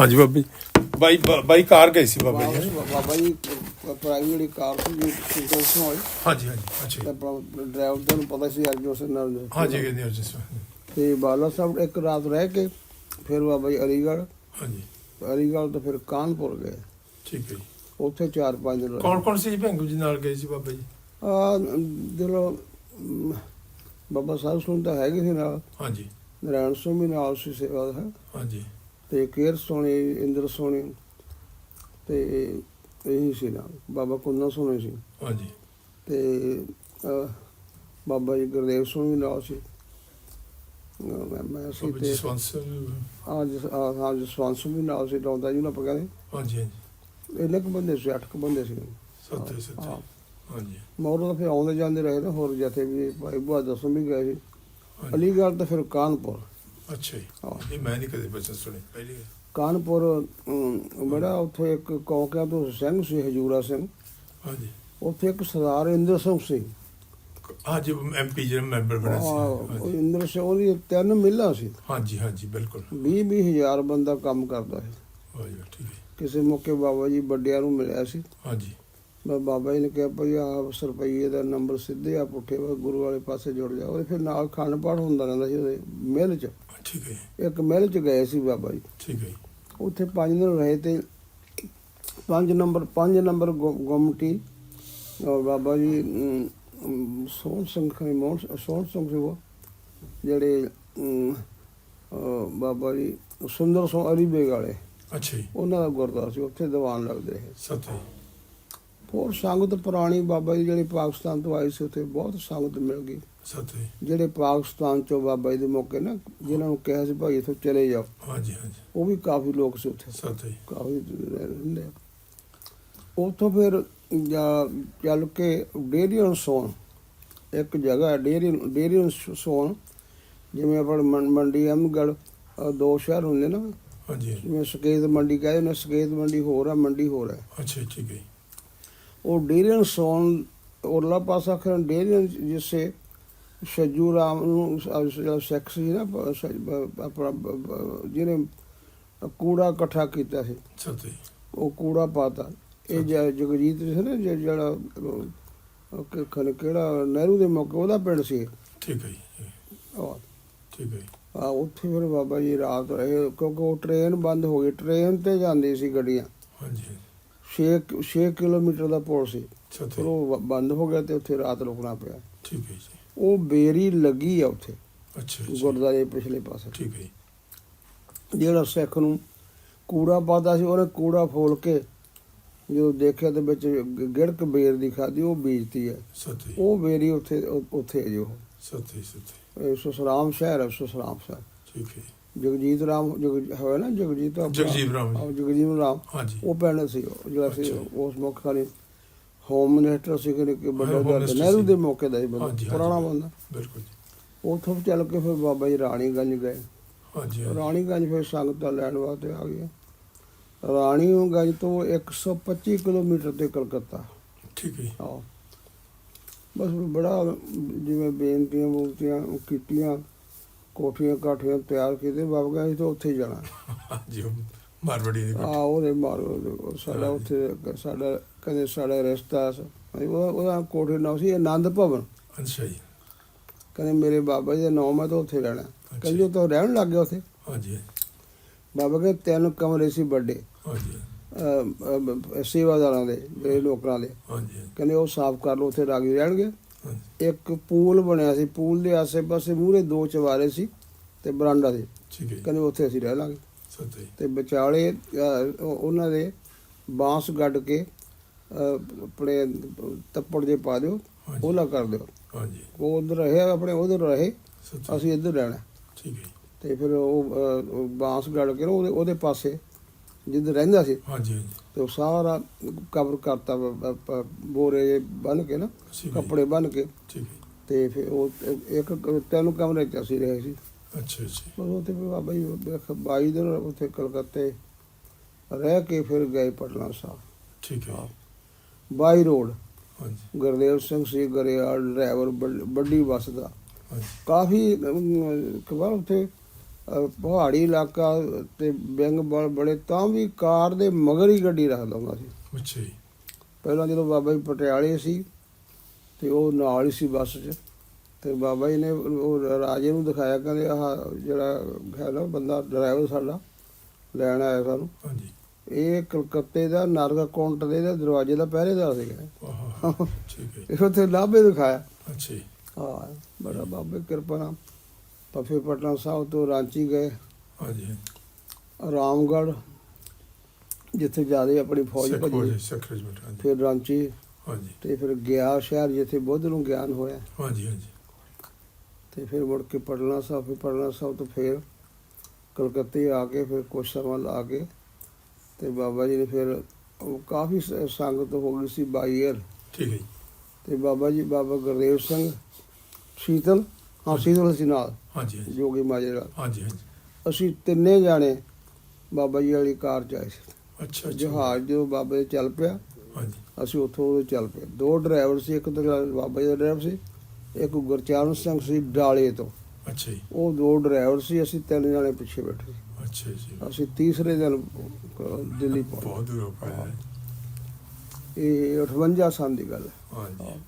ਹਾਂਜੀ ਬਾਬਾ ਬਾਈ ਬਾਈ ਕਾਰ ਗਈ ਸੀ ਬਾਬਾ ਜੀ। ਬਾਬਾ ਜੀ ਪ੍ਰਾਈਵੇਟ ਜਿਹੜੀ ਕਾਰ ਸੀ ਜੀ ਸਿੰਗਲਸ ਹੋਈ। ਹਾਂਜੀ ਹਾਂਜੀ ਅੱਛਾ ਤੇ ਡਰਾਈਵਰ ਨੂੰ ਪਤਾ ਸੀ ਅਰਜੋ ਸਿੰਘ ਨਾਲ। ਹਾਂਜੀ ਕਹਿੰਦੇ ਹੋ ਜੀ ਤੇ ਬਾਲਾ ਸਾਹਿਬ ਇੱਕ ਰਾਤ ਰਹਿ ਕੇ ਫਿਰ ਬਾਬਾ ਜੀ ਅਲੀਗੜ੍ਹ। ਹਾਂਜੀ। ਅਲੀਗੜ੍ਹ ਤੋਂ ਫਿਰ ਕਾਨਪੁਰ ਗਏ। ਠੀਕ ਹੈ ਜੀ। ਉੱਥੇ 4-5 ਦਿਨ ਕੌਣ ਕੌਣ ਸੀ ਭੈਂਗੂ ਜੀ ਨਾਲ ਗਏ ਸੀ ਬਾਬਾ ਜੀ? ਆ ਦਿਲੋਂ ਬਾਬਾ ਸਾਹਿਬ ਸੁਣ ਤਾਂ ਹੈਗੇ ਸੀ ਨਾਲ। ਹਾਂਜੀ। ਨਰਾਇਣ ਸਿੰਘ ਵੀ ਨਾਲ ਸੀ ਸੇਵਾ ਹੈ ਹਾਂਜੀ। ਤੇ ਕੇਰ ਸੋਣੀ ਇੰਦਰ ਸੋਣੀ ਤੇ ਇਹੀ ਸੀ ਨਾਲ ਬਾਬਾ ਕੁੰਨਾ ਸੋਣੀ ਸੀ। ਹਾਂਜੀ। ਤੇ ਬਾਬਾ ਜੀ ਗੁਰਦੇਵ ਵੀ ਨਾਲ ਸੀ। ਮੈਂ ਮੈਂ ਸੀ ਤੇ ਸਵੰਸ ਅੱਜ ਅੱਜ ਸਵਾਂਸੂ ਵੀ ਨਾਲ ਸੀ ਲਾਉਂਦਾ ਜੀ ਨਾ ਪਕਾ ਦੇ ਹਾਂਜੀ ਹਾਂਜੀ। ਇੰਨੇ ਕੁ ਬੰਦੇ ਸੀ ਅੱਠ ਕੁ ਬੰਦੇ ਸੀ। ਸੱਤੇ। ਸੱਤੇ। ਹਾਂਜੀ। ਮੌਰ ਫਿਰ ਆਉਂਦੇ ਜਾਂਦੇ ਰਹੇ ਨਾ ਹੋਰ ਜਥੇ ਵੀ ਭਾਈ ਬੁਆ ਦਸਮ ਵੀ ਗਏ ਸੀ। ਅਲੀਗੜ੍ਹ ਤਾਂ ਫਿਰ ਕਾਨਪੁਰ। ਅੱਛਾ ਜੀ। ਇਹ ਮੈਂ ਨਹੀਂ ਕਦੇ ਬਚਨ ਸੁਣੀ। ਪਹਿਲੀ ਵਾਰ। ਕਾਨਪੁਰ ਅਮ, ਬੜਾ ਉੱਥੇ ਇੱਕ ਕੌਕਿਆਂ ਤੋਂ ਸਿੰਘ ਸੀ ਹਜੂਰਾ ਸਿੰਘ। ਹਾਂਜੀ। ਉੱਥੇ ਇੱਕ ਸਰਦਾਰ ਇੰਦਰ ਸਿੰਘ ਸੀ। ਅੱਜ ਐਮਪੀ ਜਿਹੜਾ ਮੈਂਬਰ ਬਣਿਆ ਸੀ। ਉਹ ਹਾਂਜੀ। ਇੰਦਰ ਸਿੰਘ ਉਹਦੀ ਤਿੰਨ ਮਿੱਲਾਂ ਸੀ। ਹਾਂਜੀ ਹਾਂਜੀ ਬਿਲਕੁਲ। 20 ਵੀਹ ਹਜ਼ਾਰ ਬੰਦਾ ਕੰਮ ਕਰਦਾ ਸੀ। ਵਾਹ ਜੀ ਵਾਹ, ਠੀਕ ਹੈ ਕਿਸੇ ਮੌਕੇ ਬਾਬਾ ਜੀ ਵੱਡਿਆਂ ਨੂੰ ਮਿਲਿਆ ਸੀ। ਹਾਂਜੀ। ਮੈਂ ਬਾਬਾ ਜੀ ਨੇ ਕਿਹਾ ਭਈ ਆ ਸਰਪਈਏ ਦਾ ਨੰਬਰ ਸਿੱਧੇ ਆ ਪੁੱਠੇ ਵਾ ਗੁਰੂ ਵਾਲੇ ਪਾਸੇ ਜੁੜ ਜਾ। ਉਹਦੇ ਫਿਰ ਨਾਲ ਖੰਡ ਪਾਠ ਹੁੰਦਾ ਰਹਿੰਦਾ ਸੀ ਉਹਦੇ ਮਿਲ 'ਚ। ਠੀਕ ਹੈ ਜੀ, ਇੱਕ ਮਿਲ 'ਚ ਗਏ ਸੀ ਬਾਬਾ ਜੀ। ਠੀਕ ਹੈ ਜੀ, ਉੱਥੇ ਪੰਜ ਦਿਨ ਰਹੇ ਤੇ ਪੰਜ ਨੰਬਰ ਪੰਜ ਨੰਬਰ ਗੁੰਮਟੀ ਔਰ ਬਾਬਾ ਜੀ ਸੋਹਣ ਸਿੰਘ ਖਣੀ ਮੋਹਨ ਸੋਹਣ ਸਿੰਘ ਸੀ ਉਹ ਜਿਹੜੇ ਬਾਬਾ ਜੀ ਸੁੰਦਰ ਸਿੰਘ ਅਲੀ ਬੇਗ ਵਾਲੇ। ਅੱਛਾ ਜੀ। ਉਹਨਾਂ ਦਾ ਗੁਰਦੁਆਰਾ ਸੀ ਉੱਥੇ ਦੀਵਾਨ ਲੱਗਦੇ ਸੀ ਸੱਤੇ ਹੋਰ ਸੰਗਤ ਪੁਰਾਣੀ ਬਾਬਾ ਜੀ ਜਿਹੜੀ ਪਾਕਿਸਤਾਨ ਤੋਂ ਆਈ ਸੀ ਉੱਥੇ ਬਹੁਤ ਸੰਗਤ ਮਿਲ ਗਈ। ਸੱਤੇ ਜਿਹੜੇ ਪਾਕਿਸਤਾਨ ਚੋਂ ਬਾਬਾ ਜੀ ਦੇ ਮੌਕੇ ਨਾ ਜਿਨ੍ਹਾਂ ਨੂੰ ਕਿਹਾ ਸੀ ਭਾਈ ਇੱਥੋਂ ਚਲੇ ਜਾਓ। ਹਾਂਜੀ ਹਾਂਜੀ। ਉਹ ਵੀ ਕਾਫੀ ਲੋਕ ਸੀ ਉੱਥੇ। ਸੱਤੇ ਕਾਫੀ ਰਹਿੰਦੇ ਆ। ਉੱਥੋਂ ਫਿਰ ਜਾ- ਚੱਲ ਕੇ ਡੇਰੀਅਨ ਸੋਨ ਇੱਕ ਜਗ੍ਹਾ ਡੇਰੀਅਨ ਡੇਰੀਅਨ ਸੋਨ ਜਿਵੇਂ ਆਪਣ ਮੰਡੀ ਅਮਗੜ ਦੋ ਸ਼ਹਿਰ ਹੁੰਦੇ ਨਾ। ਹਾਂਜੀ। ਜਿਵੇਂ ਸਕੇਤ ਮੰਡੀ ਕਹਿੰਦੇ ਨੇ ਸਕੇਤ ਮੰਡੀ ਹੋਰ ਆ ਮੰਡੀ ਹੋਰ ਹੈ ਅੱਛਾ ਠੀਕ ਹੈ ਉਹ ਸੋਨ ਉਰਲਾ ਪਾਸਾ ਖਰਨ ਡੇਰੀਅਨ ਜਿਸੇ ਸ਼ਜੂ ਰਾਮ ਨੂੰ ਸ- ਜਿਹੜਾ ਸਿੱਖ ਸੀ ਨਾ ਜਿਹਨੇ ਕੂੜਾ ਇਕੱਠਾ ਕੀਤਾ ਸੀ। ਉਹ ਕੂੜਾ ਪਾਤਾ। ਇਹ ਜਗਜੀਤ ਸੀ ਨਾ ਜਿਹੜਾ ਉਹ ਕਿ- ਕਿਹੜਾ ਨਹਿਰੂ ਦੇ ਮੌਕੇ ਉਹਦਾ ਪਿੰਡ ਸੀ ਠੀਕ ਹੈ ਆ ਠੀਕ ਹੈ ਜੀ, ਉੱਥੇ ਫਿਰ ਬਾਬਾ ਜੀ ਰਾਤ ਰਹੇ ਕਿਉਂਕਿ ਉਹ ਟ੍ਰੇਨ ਬੰਦ ਹੋ ਗਈ ਟ੍ਰੇਨ ਤੇ ਜਾਂਦੀ ਸੀ ਗੱਡੀਆਂ। ਹਾਂਜੀ, 6 6 ਕਿਲੋਮੀਟਰ ਦਾ ਪੁਲ ਸੀ। ਉਹ ਬੰਦ ਹੋ ਗਿਆ ਤੇ ਉੱਥੇ ਰਾਤ ਰੁਕਣਾ ਪਿਆ। ਠੀਕ ਹੈ ਜੀ। ਉਹ ਬੇਰੀ ਲੱਗੀ ਆ ਉੱਥੇ। ਅੱਛਾ ਜੀ। ਗੁਰਦਾਰੇ ਪਿਛਲੇ ਪਾਸੇ। ਠੀਕ ਹੈ ਜੀ। ਜਿਹੜਾ ਸਿੱਖ ਨੂੰ ਕੂੜਾ ਪਾਤਾ ਸੀ ਉਹਨੇ ਕੂੜਾ ਫੋਲ ਕੇ ਜਦੋਂ ਦੇਖਿਆ ਤੇ ਵਿੱਚ ਗਿੜਕ ਬੇਰ ਦੀ ਖਾਦੀ ਉਹ ਬੀਜਤੀ ਹੈ ਜੀ, ਉਹ ਬੇਰੀ ਉੱਥੇ ਉੱਥੇ ਜੋ। ਸੱਤੇ ਇਹ ਸੁਸਰਾਮ ਸ਼ਹਿਰ ਹੈ ਸੁਸਰਾਮ ਸ਼ਹਿਰ। ਠੀਕ ਹੈ ਜਗਜੀਤ ਰਾਮ ਜਗ ਹੋਇਆ ਨਾ ਜਗਜੀਤ ਆਪਣਾ- ਜਗਜੀਤ ਰਾਮ ਜੀ। ਆਹ, ਜਗਜੀਤ ਰਾਮ। ਹਾਂਜੀ। ਉਹ ਪਿੰਡ ਸੀ ਉਹ ਜਿਹੜਾ ਸੀ ਅੱਛਾ। ਉਸ ਮੁੱਖ ਖਾਲੀ ਹੋਮ ਮਿਨਿਸਟਰ ਸੀ ਕਿ ਕਿ ਵੱਡਾ Home ਦਾ Minister ਨਹਿਰੂ ਸੀ। ਦੇ ਮੌਕੇ ਦਾ ਹੀ ਹਾਂਜੀ, ਬੰਦਾ ਹਾਂਜੀ। ਪੁਰਾਣਾ ਬੰਦਾ। ਬਿਲਕੁਲ ਜੀ। ਉੱਥੋਂ ਚੱਲ ਕੇ ਫਿਰ ਬਾਬਾ ਜੀ ਰਾਣੀਗੰਜ ਗਏ। ਹਾਂਜੀ ਹਾਂਜੀ, ਰਾਣੀਗੰਜ ਫਿਰ ਸੰਗਤਾਂ ਲੈਣ ਵਾਸਤੇ ਆ ਗਏ। ਰਾਣੀਗੰਜ ਤੋਂ 125 ਕਿਲੋਮੀਟਰ ਤੇ ਕਲਕੱਤਾ। ਠੀਕ ਹੈ ਜੀ, ਬਸ ਬੜਾ ਜਿਵੇਂ ਬੇਨਤੀਆਂ ਬੂਨਤੀਆਂ ਕੀਤੀਆਂ। ਕੋਠੀਆਂ ਕਾਠੀਆਂ ਤਿਆਰ ਕੀਤੇ ਬਾਬਾ ਜੀ ਤੋਂ ਉੱਥੇ ਹੀ ਜਾਣਾ। ਹਾਂਜੀ ਮਾਰਵਾੜੀ ਦੇ ਆ ਕੋਲ ਉਹਦੇ ਮਾਰੋ ਸਾਡਾ। ਉੱਥੇ ਸਾਡਾ ਕਹਿੰਦੇ ਸਾਡਾ ਰਿਸ਼ਤਾ ਉਹਦਾ ਕੋਠੀ ਨਾਮ ਸੀ ਆਨੰਦ ਭਵਨ। ਅੱਛਾ ਜੀ। ਕਹਿੰਦੇ ਮੇਰੇ ਬਾਬਾ ਜੀ ਦਾ ਨਾਮ ਹੈ ਤਾਂ ਉੱਥੇ ਰਹਿਣਾ। ਕਹਿੰਦੇ ਤਾਂ ਰਹਿਣ ਲੱਗ ਗਿਆ ਉੱਥੇ। ਹਾਂਜੀ ਬਾਬਾ ਕਹਿੰਦੇ ਤਿੰਨ ਕਮਰੇ ਸੀ ਵੱਡੇ ਹਾਂਜੀ ਸੇਵਾਦਾਰਾਂ ਦੇ ਜਿਹੜੇ ਨੌਕਰਾਂ ਦੇ। ਹਾਂਜੀ ਕਹਿੰਦੇ ਉਹ ਸਾਫ਼ ਕਰ ਲਓ ਉੱਥੇ ਰਾਗੀ ਰਹਿਣਗੇ। ਇੱਕ ਪੂਲ ਬਣਿਆ ਸੀ ਪੂਲ ਦੇ ਆਸੇ-ਪਾਸੇ ਮੂਹਰੇ ਦੋ ਚਵਾਰੇ ਸੀ ਤੇ ਬਰਾਂਡਾ ਸੀ। ਠੀਕ ਹੈ ਕਹਿੰਦੇ ਉੱਥੇ ਅਸੀਂ ਰਹਿ ਲਾਂਗੇ। ਜੀ, ਤੇ ਵਿਚਾਲੇ ਉਹਨਾਂ ਦੇ ਬਾਂਸ ਗੱਡ ਕੇ ਆਪਣੇ ਤੱਪੜ ਜੇ ਪਾ ਦਿਓ ਉਹਲਾ ਕਰ ਦਿਓ। ਹਾਂਜੀ। ਉਹ ਉਧਰ ਰਹੇ ਆਪਣੇ ਉਧਰ ਰਹੇ ਅਸੀਂ ਇੱਧਰ ਰਹਿਣਾ। ਠੀਕ ਹੈ ਤੇ ਫਿਰ ਉਹ ਬਾਂਸ ਗੱਡ ਕੇ ਉਹਦੇ ਉਹਦੇ ਪਾਸੇ ਜਿੱਧਰ ਰਹਿੰਦਾ ਸੀ। ਹਾਂਜੀ ਹਾਂਜੀ। ਤੇ ਉਹ ਸਾਰਾ ਕਵਰ ਕਰਤਾ ਬ- ਬ- ਬ- ਬੋਰੇ ਬੰਨ ਕੇ ਨਾ ਠੀਕ ਹੈ ਜੀ, ਕੱਪੜੇ ਬੰਨ ਕੇ। ਠੀਕ ਹੈ ਤੇ ਫਿਰ ਉਹ ਇੱਕ ਤਿੰਨ ਕਮਰੇ ਚ ਅਸੀਂ ਰਹੇ ਸੀ। ਅੱਛਾ ਅੱਛਾ। ਬਸ ਉੱਥੇ ਫਿਰ ਬਾਬਾ ਜੀ ਵੇਖ 22 ਦਿਨ ਉੱਥੇ ਕਲਕੱਤੇ ਰਹਿ ਕੇ ਫਿਰ ਗਏ ਪਟਨਾ ਸਾਹਿਬ। ਠੀਕ ਹੈ ਜੀ, ਬਾਈ ਰੋਡ। ਹਾਂਜੀ। ਗੁਰਦੇਵ ਸਿੰਘ ਸੀ ਗਰੇਵਾਲ ਡਰਾਈਵਰ ਵੱਡ- ਬੱਸ ਦਾ। ਹਾਂਜੀ। ਕਾਫੀ ਕਬਾਰ ਉੱਥੇ ਪਹਾੜੀ ਇਲਾਕਾ ਤੇ ਬਿੰਗ ਬਲ ਬੜੇ ਤਾਂ ਵੀ ਕਾਰ ਦੇ ਮਗਰ ਹੀ ਗੱਡੀ ਰੱਖ ਲਵਾਂਗਾ ਸੀ। ਅੱਛਾ ਜੀ। ਪਹਿਲਾਂ ਜਦੋਂ ਬਾਬਾ ਜੀ ਪਟਿਆਲੇ ਸੀ ਤੇ ਉਹ ਨਾਲ ਹੀ ਸੀ ਬੱਸ 'ਚ। ਤੇ ਬਾਬਾ ਜੀ ਨੇ ਉਹ ਰਾਜੇ ਨੂੰ ਦਿਖਾਇਆ ਕਹਿੰਦੇ ਆਹ ਜਿਹੜਾ ਹੈ ਨਾ ਬੰਦਾ ਡਰਾਈਵਰ ਸਾਡਾ ਲੈਣ ਆਇਆ ਸਾਨੂੰ। ਹਾਂਜੀ। ਇਹ ਕਲਕੱਤੇ ਦਾ ਨਾਰਗਾ ਕਾਊਂਟਰ ਦੇ ਦਰਵਾਜ਼ੇ ਦਾ ਪਹਿਰੇਦਾਰ ਸੀਗਾ। ਆਹ ਠੀਕ ਹੈ। ਇਹ ਉੱਥੇ ਲਾਭੇ ਦਿਖਾਇਆ। ਅੱਛਾ ਹਾਂ ਬੜਾ ਬਾਬੇ ਕਿਰਪਾ ਨਾਲ। ਤਾਂ ਫਿਰ ਪਟਨਾ ਸਾਹਿਬ ਤੋਂ ਰਾਂਚੀ ਗਏ। ਹਾਂਜੀ। ਰਾਮਗੜ੍ਹ ਜਿੱਥੇ ਜ਼ਿਆਦਾ ਆਪਣੀ ਫੌਜ ਭੱਜੀ ਹੈ, ਸਿੱਖ ਰੈਜੀਮੈਂਟ ਹਾਂਜੀ। ਫਿਰ ਰਾਂਚੀ ਹਾਂਜੀ। ਤੇ ਫਿਰ ਗਿਆ ਸ਼ਹਿਰ ਜਿੱਥੇ ਬੁੱਧ ਨੂੰ ਗਿਆਨ ਹੋਇਆ। ਹਾਂਜੀ ਹਾਂਜੀ। ਤੇ ਫਿਰ ਮੁੜ ਕੇ ਪਟਨਾ ਸਾਹਿਬ ਫਿਰ ਪਟਨਾ ਸਾਹਿਬ ਤੋਂ ਫਿਰ ਕਲਕੱਤੇ ਆ ਕੇ ਫਿਰ ਕੁਛ ਸਮਾਂ ਲਾ ਕੇ ਤੇ ਬਾਬਾ ਜੀ ਨੇ ਫਿਰ ਉਹ ਕਾਫੀ ਸੰਗਤ ਹੋ ਗਈ ਸੀ ਬਾਈਅਰ ਠੀਕ ਹੈ ਤੇ ਬਾਬਾ ਜੀ ਬਾਬਾ ਗੁਰਦੇਵ ਸਿੰਘ ਸ਼ੀਤਲ ਹਾਂ ਸ਼ੀਤਲ ਸੀ ਨਾਲ ਹਾਂਜੀ ਹਾਂਜੀ। ਜੋਗੀ ਮਾਜਰਾ ਹਾਂਜੀ ਹਾਂਜੀ। ਅਸੀਂ ਤਿੰਨੇ ਜਾਣੇ ਬਾਬਾ ਜੀ ਵਾਲੀ ਕਾਰ ਚ ਆਏ ਸੀ। ਅੱਛਾ ਜਹਾਜ਼ ਜਦੋਂ ਬਾਬਾ ਜੀ ਚੱਲ ਪਿਆ ਹਾਂਜੀ। ਅਸੀਂ ਉੱਥੋਂ ਉਹਦੇ ਚੱਲ ਪਏ। ਦੋ ਡਰਾਈਵਰ ਸੀ ਇੱਕ ਤਾਂ ਬਾਬਾ ਜੀ ਦਾ ਡਰਾਈਵਰ ਸੀ ਇੱਕ ਗੁਰਚਰਨ ਸਿੰਘ ਸੀ ਡਾਲੇ ਤੋਂ। ਅੱਛਾ ਜੀ। ਉਹ ਦੋ ਡਰਾਈਵਰ ਸੀ ਅਸੀਂ ਤਿੰਨ ਜਣੇ ਪਿੱਛੇ ਬੈਠੇ ਸੀ। ਅੱਛਾ ਜੀ ਅਸੀਂ ਤੀਸਰੇ ਦਿਨ ਦਿੱਲੀ ਪਹੁੰਚੇ। ਬਹੁਤ ਦੂਰ ਪਾਇਆ ਇਹ 58 ਸਾਲ ਦੀ ਗੱਲ ਹੈ। ਹਾਂਜੀ।